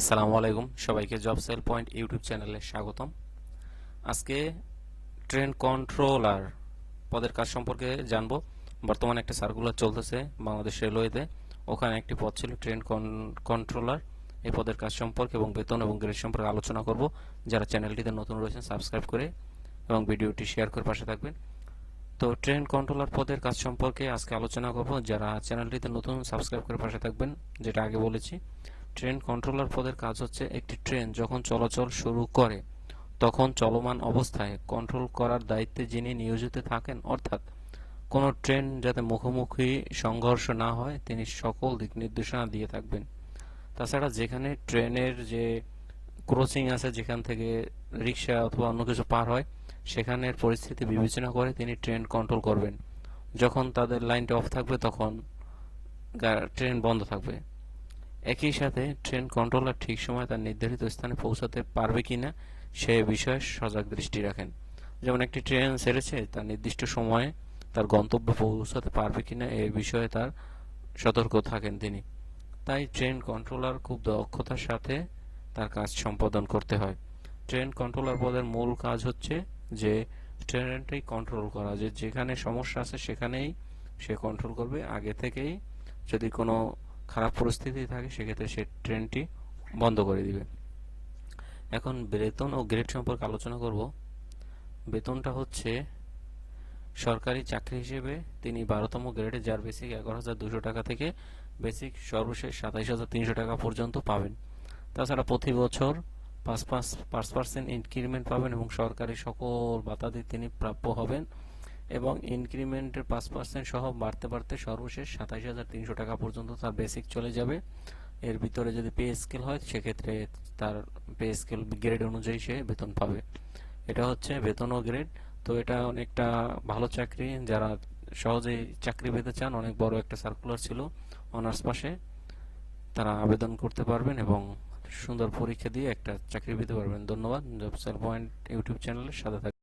আসসালামু আলাইকুম। সবাইকে জব সেল পয়েন্ট ইউটিউব চ্যানেলে স্বাগতম। আজকে ট্রেন কন্ট্রোলার পদের কাজ সম্পর্কে জানব। বর্তমানে একটা সার্কুলার চলতেছে বাংলাদেশ রেলওয়েতে ওখানে একটি পদ ছিল ট্রেন কন্ট্রোলার এই পদের কাজ সম্পর্কে এবং বেতন এবং গ্রেড সম্পর্কে আলোচনা করব। যারা চ্যানেলটিতে নতুন রয়েছেন সাবস্ক্রাইব করে এবং ভিডিওটি শেয়ার করে পাশে থাকবেন। তো ট্রেন কন্ট্রোলার পদের কাজ সম্পর্কে আজকে আলোচনা করব। যারা চ্যানেলটিতে নতুন সাবস্ক্রাইব করে পাশে থাকবেন, যেটা আগে বলেছি। ট্রেন কন্ট্রোলার পদের কাজ হচ্ছে একটি ট্রেন যখন চলাচল শুরু করে, তখন চলমান অবস্থায় কন্ট্রোল করার দায়িত্বে যিনি নিয়োজিত থাকেন, অর্থাৎ কোনো ট্রেন যাতে মুখোমুখি সংঘর্ষ না হয়, তিনি সকল দিক নির্দেশনা দিয়ে থাকবেন। তাছাড়া যেখানে ট্রেনের যে ক্রসিং আছে, যেখান থেকে রিক্সা অথবা অন্য কিছু পার হয়, সেখানের পরিস্থিতি বিবেচনা করে তিনি ট্রেন কন্ট্রোল করবেন। যখন তাদের লাইনটা অফ থাকবে, তখন ট্রেন বন্ধ থাকবে। একই সাথে ট্রেন কন্ট্রোলার ঠিক সময় তার নির্ধারিত স্থানে পৌঁছাতে পারবে কিনা সে বিষয়ে সজাগ দৃষ্টি রাখেন। যেমন একটি ট্রেন ছেড়েছে, তার নির্দিষ্ট সময়ে তার গন্তব্যে পৌঁছাতে পারবে কিনা এ বিষয়ে তার সতর্ক থাকেন তিনি। তাই ট্রেন কন্ট্রোলার খুব দক্ষতার সাথে তার কাজ সম্পাদন করতে হয়। ট্রেন কন্ট্রোলার পদের মূল কাজ হচ্ছে যে ট্রেনটাই কন্ট্রোল করা, যে যেখানে সমস্যা আছে সেখানেই সে কন্ট্রোল করবে। আগে থেকেই যদি কোনো খারাপ পরিস্থিতি থাকে, সেক্ষেত্রে সে ট্রেনটি বন্ধ করে দিবে। এখন বেতন ও গ্রেড সম্পর্কে আলোচনা করব। বেতনটা হচ্ছে সরকারি চাকরি হিসেবে তিনি বারোতম গ্রেডে যার বেসিক এগারো হাজার দুশো টাকা থেকে বেসিক সর্বশেষ সাতাইশ হাজার তিনশো টাকা পর্যন্ত পাবেন। তাছাড়া প্রতি বছর পাঁচ পাঁচ পাঁচ পার্সেন্ট ইনক্রিমেন্ট পাবেন এবং সরকারি সকল বাতাদি তিনি প্রাপ্য হবেন। এবং ইনক্রিমেন্টের পাঁচ পার্সেন্ট সহ বাড়তে বাড়তে সর্বশেষ সাতাইশ হাজার তিনশো টাকা পর্যন্ত তার বেসিক চলে যাবে। এর ভিতরে যদি পে স্কেল হয়, সেক্ষেত্রে তার পে স্কেল গ্রেড অনুযায়ী সে বেতন পাবে। এটা হচ্ছে বেতন ও গ্রেড তো এটা অনেকটা ভালো চাকরি। যারা সহজেই চাকরি পেতে চান, অনেক বড় একটা সার্কুলার ছিল অনার্স পাশে, তারা আবেদন করতে পারবেন এবং সুন্দর পরীক্ষা দিয়ে একটা চাকরি পেতে পারবেন। ধন্যবাদ। জবসেল পয়েন্ট ইউটিউব চ্যানেলের সাথে থাকবেন